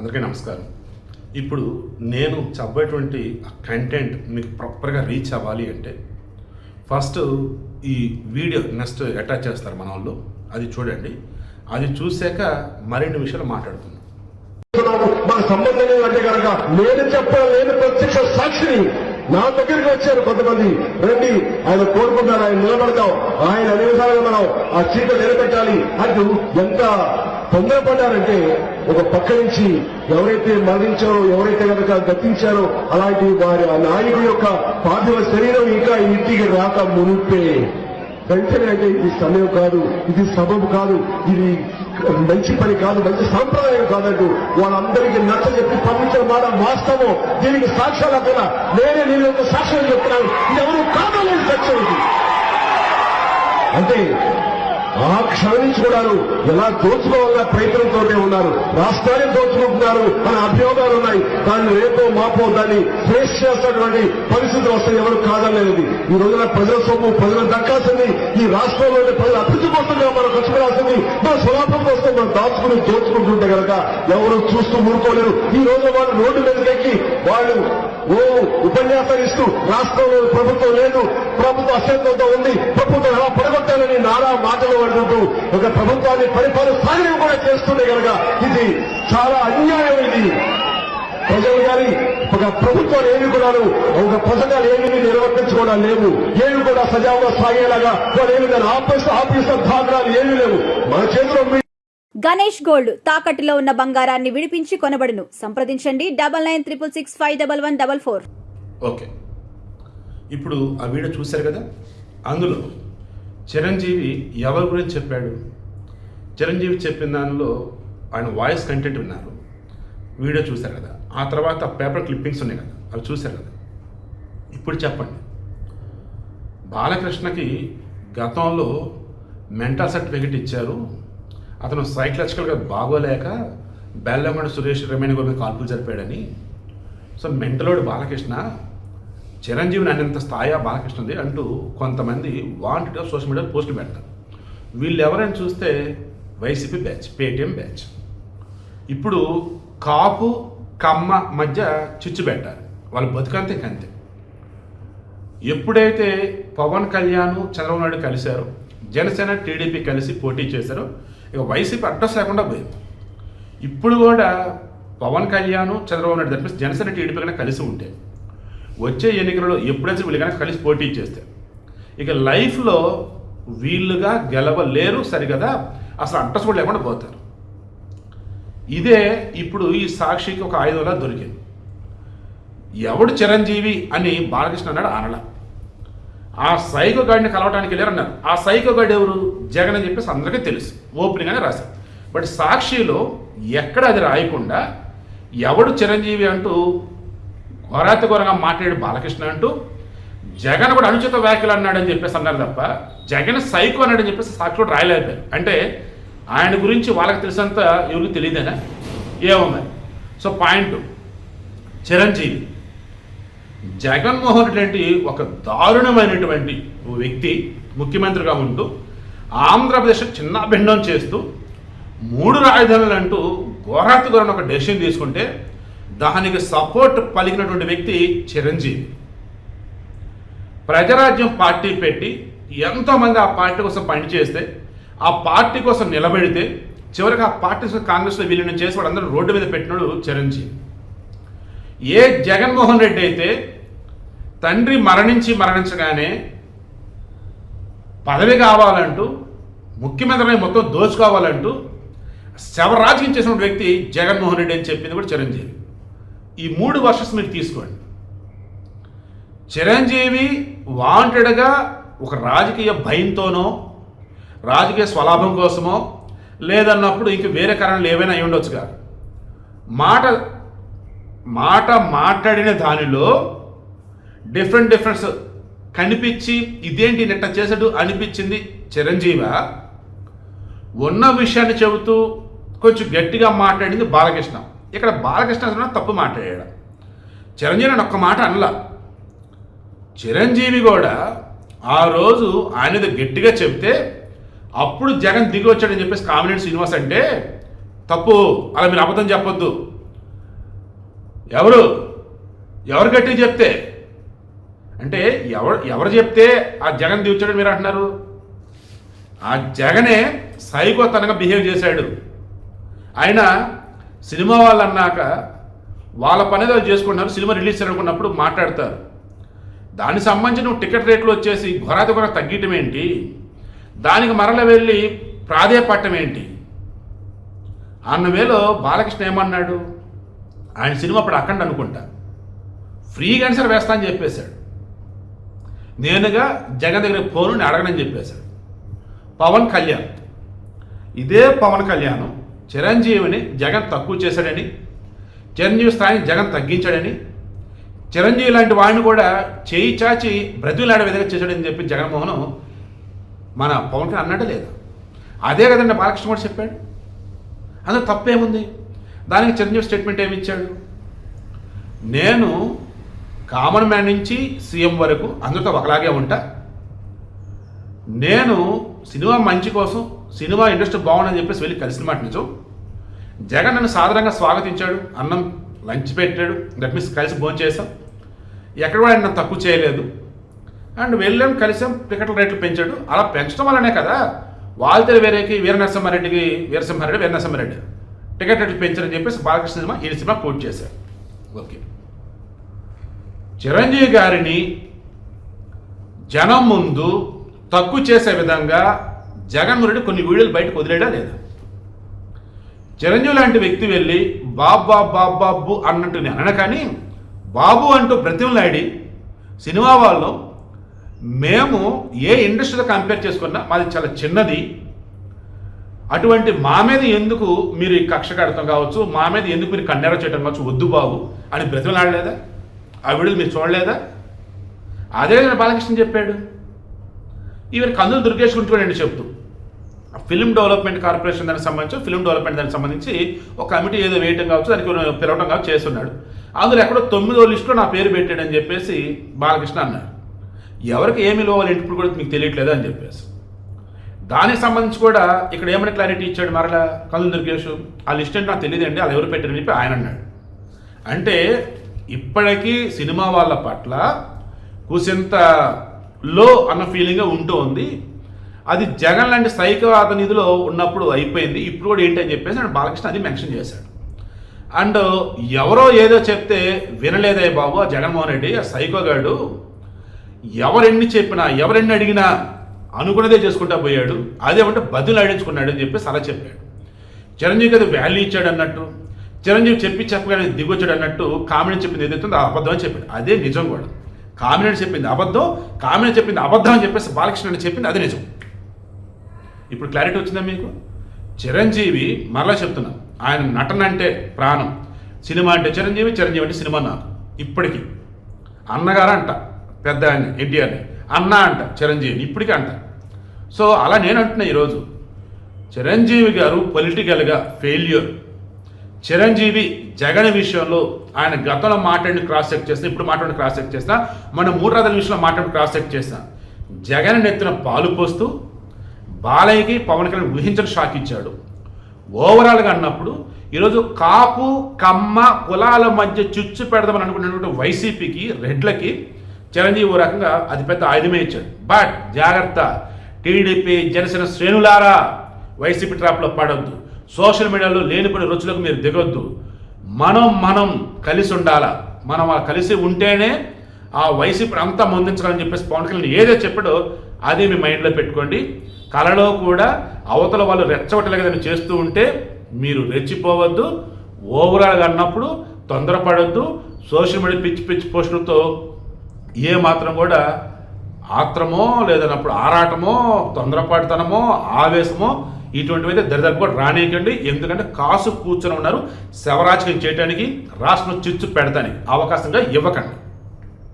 అందరికీ నమస్కారం. ఇప్పుడు నేను చెప్పేటువంటి కంటెంట్ మీకు ప్రాపర్గా రీచ్ అవ్వాలి అంటే ఫస్ట్ ఈ వీడియో నెక్స్ట్ అటాచ్ చేస్తారు మన వాళ్ళు. అది చూడండి. అది చూశాక మరిన్ని విషయాలు మాట్లాడుతున్నాం మాకు సంబంధం ఏంటంటే కనుక నేను చెప్పలేని ప్రత్యక్ష సాక్షిని నా దగ్గరికి వచ్చారు కొంతమంది. రండి ఆయన కోరుకుంటారు ఆయన నిలబడతాం ఆయన అన్ని విధాలుగా మనం ఆ చీట నిలబెట్టాలి. అంటూ ఎంత తొందరపడ్డారంటే ఒక పక్క నుంచి ఎవరైతే మరణించారో ఎవరైతే కనుక గతించారో అలాంటి వారి ఆ నాయకుడి యొక్క పార్థివ శరీరం ఇంకా ఇంటికి రాక మునిపే. వెంటనే అంటే ఇది సమయం కాదు ఇది సబబు కాదు ఇది మంచి పని కాదు మంచి సాంప్రదాయం కాదంటూ వాళ్ళందరికీ నచ్చ చెప్పి పంపించిన మాట వాస్తవం దీనికి సాక్ష్యాలు అక్కడ నేనే నేను ఒక సాక్ష్యం చెప్తున్నాను. ఇది ఎవరు కాదలేదు సత్యం అంటే ఆ క్షణం నుంచి కూడాను ఎలా దోచుకోవాలన్న ప్రయత్నంతోనే ఉన్నారు. రాష్ట్రాన్ని దోచుకుంటున్నారు. అనే అభియోగాలు ఉన్నాయి. దాన్ని రేపో మాపో దాన్ని ఫేస్ చేస్తున్నటువంటి పరిస్థితులు వస్తాయి ఎవరు కాదనేది. ఈ రోజున ప్రజల సొమ్ము ప్రజలను దక్కాల్సింది. ఈ రాష్ట్రంలోని ప్రజలు అభివృద్ధి కోసంగా మనం ఖర్చు పెట్టాల్సింది మన స్వలాభం కోసం మనం దాచుకుని దోచుకుంటుంటే కనుక ఎవరు చూస్తూ ఊరుకోలేరు. ఈ రోజు వాళ్ళు రోడ్డు మీదకి ఎక్కి వాళ్ళు ఓ ఉపన్యాసాలు ఇస్తూ రాష్ట్రంలో ప్రభుత్వం లేదు ప్రభుత్వ అశాంతంతో ఉంది ప్రభుత్వం ఎలా పడగొట్టాలని నారా మాటలు అంటుంటూ ఒక ప్రభుత్వాన్ని పరిపాలన సాగడం కూడా చేస్తుండే కనుక ఇది చాలా అన్యాయం ఇది ప్రజలు గారి ఒక ప్రభుత్వాలు ఏమి కూడాను ఒక పథకాలు ఏమి నిర్వర్తించుకోవడం లేవు. ఏమి కూడా సజావుగా సాగేలాగా వాళ్ళు ఏమి దాన్ని ఆపేస్తే ఆఫీసర్ దాఖలాలు ఏమీ లేవు. మన చేతిలో గణేష్ గోల్డ్ తాకట్టులో ఉన్న బంగారాన్ని విడిపించి కొనబడును. సంప్రదించండి double nine triple six five double one double four. Okay. ఇప్పుడు ఆ వీడియో చూశారు కదా? అందులో చిరంజీవి ఎవరి గురించి చెప్పాడు? చిరంజీవి చెప్పిన దానిలో ఆయన వాయిస్ కంటెంట్ విన్నారు. వీడియో చూశారు కదా. ఆ తర్వాత పేపర్ క్లిప్పింగ్స్ ఉన్నాయి కదా. అవి చూశారు కదా. ఇప్పుడు చెప్పండి. బాలకృష్ణకి గతంలో మెంటల్ సర్టిఫికెట్ ఇచ్చారు. అతను సైకలాజికల్గా బాగోలేక బెల్లమండ సురేష్ రమేణి గారి కాల్పులు జరిపాడని. సో మెంటలోడు బాలకృష్ణ చిరంజీవిని అనేంత స్థాయి బాలకృష్ణది అంటూ కొంతమంది వాంటెడ్గా సోషల్ మీడియాలో పోస్టులు పెడతారు. వీళ్ళు ఎవరైనా చూస్తే వైసీపీ బ్యాచ్ పేటిఎం బ్యాచ్ ఇప్పుడు కాపు కమ్మ మధ్య చిచ్చు పెట్టారు. వాళ్ళు బతుకంతే కంతే. ఎప్పుడైతే పవన్ కళ్యాణ్ చంద్రబాబు నాయుడు కలిశారో జనసేన టీడీపీ కలిసి పోటీ చేశారో ఇక వైసీపీ అడ్రస్ లేకుండా పోయింది. ఇప్పుడు కూడా పవన్ కళ్యాణ్ చంద్రబాబు నాయుడు తప్పిస్తే జనసేన టీడీపీ కన్నా కలిసి ఉంటే వచ్చే ఎన్నికలలో ఎప్పుడైతే వీళ్ళు కనుక కలిసి పోటీ చేస్తే. ఇక లైఫ్లో వీళ్ళుగా గెలవలేరు సరిగదా అసలు అడ్రస్ కూడా లేకుండా పోతారు. ఇదే ఇప్పుడు ఈ సాక్షికి ఒక ఆయుధంలా దొరికింది. ఎవడు చిరంజీవి అని బాలకృష్ణ అన్నాడు అనల. ఆ సైకో గాడిని కలవటానికి వెళ్ళారన్నారు ఆ సైకో గాడి ఎవరు? జగన్ అని చెప్పేసి అందరికీ తెలుసు. ఓపెనింగ్ అని రాశారు. బట్ సాక్షిలో ఎక్కడ అది రాయకుండా ఎవడు చిరంజీవి అంటూ ఘోరాతి ఘోరంగా మాట్లాడి బాలకృష్ణ అంటూ జగన్ కూడా అనుచిత వ్యాఖ్యలు అన్నాడని చెప్పేసి అన్నారు తప్ప జగన్ సైకో అన్నాడని చెప్పేసి సాక్షి కూడా రాయలేకపోయారు అంటే ఆయన గురించి వాళ్ళకి తెలిసినంత ఎవరికి తెలియదేనా? ఏమో సో పాయింట్ చిరంజీవి. జగన్మోహన్ రెడ్డి ఒక దారుణమైనటువంటి ఓ వ్యక్తి ముఖ్యమంత్రిగా ఉంటూ ఆంధ్రప్రదేశ్ చిన్న భిన్నం చేస్తూ మూడు రాజధానులు అంటూ ఘోరాతి ఘోరణ ఒక డెసిషన్ తీసుకుంటే దానికి సపోర్ట్ పలికినటువంటి వ్యక్తి చిరంజీవి. ప్రజారాజ్యం పార్టీ పెట్టి ఎంతోమంది ఆ పార్టీ కోసం పనిచేస్తే ఆ పార్టీ కోసం నిలబెడితే చివరికి ఆ పార్టీ కాంగ్రెస్లో విలీనం చేసి వాళ్ళందరూ రోడ్డు మీద పెట్టినాడు చిరంజీవి. ఏ జగన్మోహన్ రెడ్డి అయితే తండ్రి మరణించి మరణించగానే పదవి కావాలంటూ ముఖ్యమంత్రిని మొత్తం దోచుకోవాలంటూ శవరాజకీయం చేసిన వ్యక్తి జగన్మోహన్ రెడ్డి అని చెప్పింది కూడా చిరంజీవి. ఈ మూడు వర్షస్ మీరు తీసుకోండి. చిరంజీవి వాంటెడ్గా ఒక రాజకీయ భయంతోనో రాజకీయ స్వలాభం కోసమో లేదన్నప్పుడు ఇంక వేరే కారణాలు ఏవైనా అయి ఉండొచ్చు కాదు. మాట మాట మాట్లాడిన దానిలో డిఫరెంట్ డిఫరెన్స్ కనిపించి ఇదేంటి నెట్ట చేసాడు అనిపించింది చిరంజీవ? ఉన్న విషయాన్ని చెబుతూ కొంచెం గట్టిగా మాట్లాడింది బాలకృష్ణ. ఇక్కడ బాలకృష్ణ అసలు తప్పు మాట్లాడాడు చిరంజీవి అని ఒక్క మాట అనలా. చిరంజీవి కూడా ఆ రోజు ఆయనది గట్టిగా చెప్తే అప్పుడు జగన్ దిగి వచ్చాడని చెప్పేసి కామినేని శ్రీనివాస్ అంటే తప్పు అలా మీరు అబద్ధం చెప్పొద్దు. ఎవరు? ఎవరు గట్టి చెప్తే? అంటే ఎవరు ఎవరు చెప్తే ఆ జగన్ దిగుచ్చాడని మీరు అంటున్నారు? ఆ జగనే సైకోతనంగా బిహేవ్ చేశాడు. ఆయన సినిమా వాళ్ళు అన్నాక వాళ్ళ పని ఏదో చేసుకుంటున్నారు సినిమా రిలీజ్ చేయాలనుకున్నప్పుడు మాట్లాడతారు. దానికి సంబంధించి నువ్వు టికెట్ రేట్లు వచ్చేసి ఘోరాతి కూడా తగ్గటం ఏంటి? దానికి మరల వెళ్ళి ప్రాధేయపట్టం ఏంటి? అన్న బాలకృష్ణ ఏమన్నాడు? ఆయన సినిమా అప్పుడు అక్కడ అనుకుంటా. ఫ్రీగా ఆన్సర్ వేస్తా అని చెప్పేశాడు. నేనుగా జగన్ దగ్గర ఫోన్ అడగనని చెప్పేశాడు. పవన్ కళ్యాణ్. ఇదే పవన్ కళ్యాణ్. చిరంజీవిని జగన్ తక్కువ చేశాడని చిరంజీవి స్థాయిని జగన్ తగ్గించాడని చిరంజీవి లాంటి వాడిని కూడా చేయి చాచి బ్రతిలాడే విధంగా చేశాడని చెప్పి జగన్మోహన్ మన పవన్ కళ్యాణ్ అన్నట్టు లేదు. అదే కదండి బాలకృష్ణ కూడా చెప్పాడు. అందులో తప్పేముంది? దానికి చిరంజీవి స్టేట్మెంట్ ఏమి ఇచ్చాడు? నేను కామన్ మ్యాన్ నుంచి సీఎం వరకు అందరితో ఒకలాగే ఉంటా. నేను సినిమా మంచి కోసం సినిమా ఇండస్ట్రీ బాగుందని చెప్పేసి వెళ్ళి కలిసిన మాట నిజం. జగన్ నన్ను సాధారణంగా స్వాగతించాడు అన్నం లంచ్ పెట్టాడు దట్ మీన్స్ కలిసి భోజనం చేశాం. ఎక్కడ కూడా ఆయన నన్ను తక్కువ చేయలేదు. అండ్ వెళ్ళాం కలిసాం టికెట్ల రేట్లు పెంచాడు. అలా పెంచడం వల్లనే కదా వాల్తేరు వేరేకి వీర నరసింహారెడ్డికి వీరసింహారెడ్డి వీర నరసింహారెడ్డి టికెట్ రేట్లు పెంచారని చెప్పేసి బాలకృష్ణ సినిమా ఈ సినిమా కోట్ చేశారు. ఓకే. చిరంజీవి గారిని జనం ముందు తక్కువ చేసే విధంగా జగన్మోహన్ రెడ్డి కొన్ని వీడియోలు బయటకు వదిలేడా లేదా? చిరంజీవి లాంటి వ్యక్తి వెళ్ళి బాబా బాబాబు అన్నట్టు నేను అనను కానీ బాబు అంటూ ప్రతిమలాడి సినిమా వాళ్ళు మేము ఏ ఇండస్ట్రీతో కంపేర్ చేసుకున్నా మాది చాలా చిన్నది. అటువంటి మా మీద ఎందుకు మీరు ఈ కక్ష కడతాం కావచ్చు మా మీద ఎందుకు మీరు కన్నెర చేయడం కావచ్చు వద్దు బాబు అని బ్రతిమలాడలేదా ఆ వీడియోలు మీరు చూడలేదా? అదే బాలకృష్ణ చెప్పాడు. ఈవెన్ కందులు దుర్గేష్ గురించి కూడా నేను చెప్తూ ఫిల్మ్ డెవలప్మెంట్ కార్పొరేషన్ దానికి సంబంధించి ఫిల్మ్ డెవలప్మెంట్ దానికి సంబంధించి ఒక కమిటీ ఏదో వేయటం కావచ్చు దానికి పిలవటం కావచ్చు చేస్తున్నాడు. అందులో ఎక్కడో తొమ్మిదో లిస్టులో నా పేరు పెట్టాడని చెప్పేసి బాలకృష్ణ అన్నాడు. ఎవరికి ఏమి ఇవ్వాలి ఇప్పుడు కూడా మీకు తెలియట్లేదు అని చెప్పేసి. దానికి సంబంధించి కూడా ఇక్కడ ఏమైనా క్లారిటీ ఇచ్చాడు మరలా కళ్ళు దుర్గేష్? ఆ లిస్ట్ అంటే నాకు తెలియదండి అది ఎవరు పెట్టారని చెప్పి ఆయన అన్నాడు. అంటే ఇప్పటికీ సినిమా వాళ్ళ పట్ల కూసింత లో అన్న ఫీలింగ్ ఉంటూ ఉంది అది జగన్ లాంటి సైకవాద నిధిలో ఉన్నప్పుడు అయిపోయింది. ఇప్పుడు కూడా ఏంటి అని చెప్పేసి అండ్ బాలకృష్ణ అది మెన్షన్ చేశాడు. అండ్ ఎవరో ఏదో చెప్తే వినలేదే బాబు ఆ జగన్మోహన్ రెడ్డి ఆ సైకోగాడు ఎవరెన్ని చెప్పినా ఎవరెన్ని అడిగినా అనుకున్నదే చేసుకుంటా పోయాడు. అదేమంటే బదులు ఆడించుకున్నాడు అని చెప్పేసి అలా చెప్పాడు. చిరంజీవికి అది వాల్యూ ఇచ్చాడు అన్నట్టు చిరంజీవి చెప్పి చెప్పగానే దిగొచ్చాడు అన్నట్టు కామెడీ చెప్పింది ఏదైతే అబద్ధం అని చెప్పాడు. అదే నిజం కూడా. కామెడీ చెప్పింది అబద్ధం కామెడీ చెప్పింది అబద్ధం అని చెప్పేసి బాలకృష్ణ అని చెప్పింది అది నిజం. ఇప్పుడు క్లారిటీ వచ్చిందా మీకు? చిరంజీవి మరలా చెప్తున్నా ఆయన నటన అంటే ప్రాణం. సినిమా అంటే చిరంజీవి చిరంజీవి అంటే సినిమా నాకు. ఇప్పటికీ. అన్నగారు అంట పెద్ద ఆయన ఎన్టీఆర్ని. అన్న అంట చిరంజీవిని. ఇప్పటికీ అంట. సో అలా నేను అంటున్నా ఈరోజు. చిరంజీవి గారు పొలిటికల్గా ఫెయిల్యూర్ చిరంజీవి జగన్ విషయంలో ఆయన గతంలో మాట్లాడిన క్రాస్ చెక్ చేస్తా ఇప్పుడు మాట్లాడిన క్రాస్ చెక్ చేస్తా మన మూడు రాజుల విషయంలో మాట్లాడిన క్రాస్ చెక్ చేసిన. జగన్ నెత్తిన పాలు పోస్తూ బాలయ్యకి పవన్ కళ్యాణ్ ఊహించని షాక్ ఇచ్చాడు. ఓవరాల్గా అన్నప్పుడు ఈరోజు కాపు కమ్మ కులాల మధ్య చుచ్చు పెడదామని అనుకున్నటువంటి వైసీపీకి రెడ్లకి చిరంజీవి రకంగా అతిపెద్ద ఆయుధమే ఇచ్చాడు. బట్ జాగ్రత్త టీడీపీ జనసేన శ్రేణులారా వైసీపీ ట్రాప్లో పడొద్దు. సోషల్ మీడియాలో లేనిపోయిన రుచులకు మీరు దిగొద్దు. మనం మనం కలిసి ఉండాలా? మనం ఆ కలిసి ఉంటేనే ఆ వైసీపీ అంతా ముందించాలని చెప్పేసి పవన్ కళ్యాణ్ ఏదో చెప్పాడో అదే మీ మైండ్లో పెట్టుకోండి. కళలో కూడా అవతల వాళ్ళు రెచ్చగొట్టలేదని చేస్తూ ఉంటే మీరు రెచ్చిపోవద్దు. ఓవరాల్గా అన్నప్పుడు తొందరపడద్దు. సోషల్ మీడియా పిచ్చి పిచ్చి పోస్టులతో ఏ మాత్రం కూడా ఆత్రమో లేదన్నప్పుడు ఆరాటమో తొందరపాటుతనమో ఆవేశమో ఇటువంటివి అయితే దరిదాపు కూడా రానియకండి. ఎందుకంటే కాసు కూర్చొని ఉన్నారు. శవరాజకం చేయడానికి రాష్ట్రం చిచ్చు పెడతానికి అవకాశంగా ఇవ్వకండి.